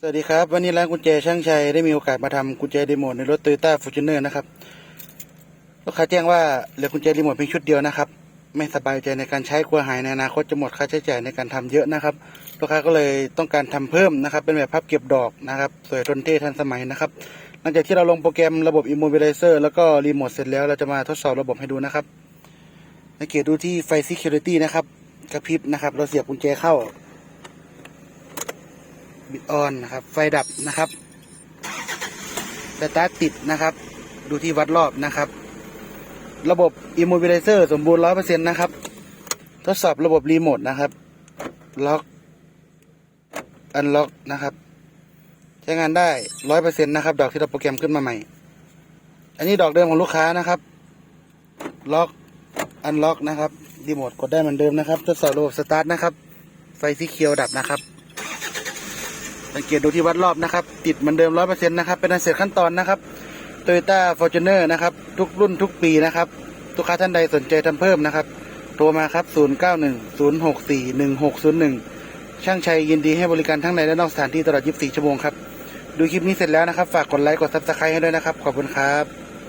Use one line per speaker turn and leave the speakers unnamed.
สวัสดีครับ วันนี้ร้านกุญแจช่างชัยได้มีโอกาสมาทำกุญแจรีโมทในรถ t o y ต้าฟูจูเนอร์นะครับลูกค้าแจ้งว่าเหลือกุญแจรีโมทเพียงชุดเดียวนะครับ ไม่สบายใจในการใช้กลัวหายในอนาคตจะหมดค่าใช้จ่ายในการทำเยอะนะครับลูกค้าก็เลยต้องการทำเพิ่มนะครับ เป็นแบบพับเก็บดอกนะครับ สวยทนเท่ทันสมัยนะครับ หลังจากที่เราลงโปรแกรมระบบ Immobilizer แล้วก็รีโมทเสร็จแล้วเราจะมาทดสอบระบบให้ดูนะครับสังเกตดูที่ไฟ Security นะครับกระพริบนะครับ เราเสียบกุญแจเข้า บิดออนนะครับ ไฟดับนะครับสตาร์ทติดนะครับ ดูที่วัดรอบนะครับ ระบบ Immobilizer สมบูรณ์ร้อยเปอร์เซ็นต์นะครับ ทดสอบระบบรีโมทนะครับ ล็อก อันล็อกนะครับ ใช้งานได้ร้อยเปอร์เซ็นต์นะครับ ดอกที่เราโปรแกรมขึ้นมาใหม่ อันนี้ดอกเดิมของลูกค้านะครับ ล็อก อันล็อกนะครับ รีโมทกดได้เหมือนเดิมนะครับ ทดสอบระบบสตาร์ทนะครับ ไฟสีเขียวดับนะครับ สังเกตดูที่วัดรอบนะครับ ติดเหมือนเดิมร้อยเปอร์เซ็นต์นะครับเป็นอันเสร็จขั้นตอนนะครับโตโยต้าฟอร์จูเนอร์นะครับ ทุกรุ่นทุกปีนะครับลูกค้าท่านใดสนใจทำเพิ่มนะครับ โทรมาครับ 0 9 1 0 6 4 1 6 0 1 ช่างชัยยินดีให้บริการทั้งในและนอกสถานที่ตลอด 24 ชั่วโมงครับ ดูคลิปนี้เสร็จแล้วนะครับ ฝากกดไลค์กดซับสไครต์ให้ด้วยนะครับ ขอบคุณครับ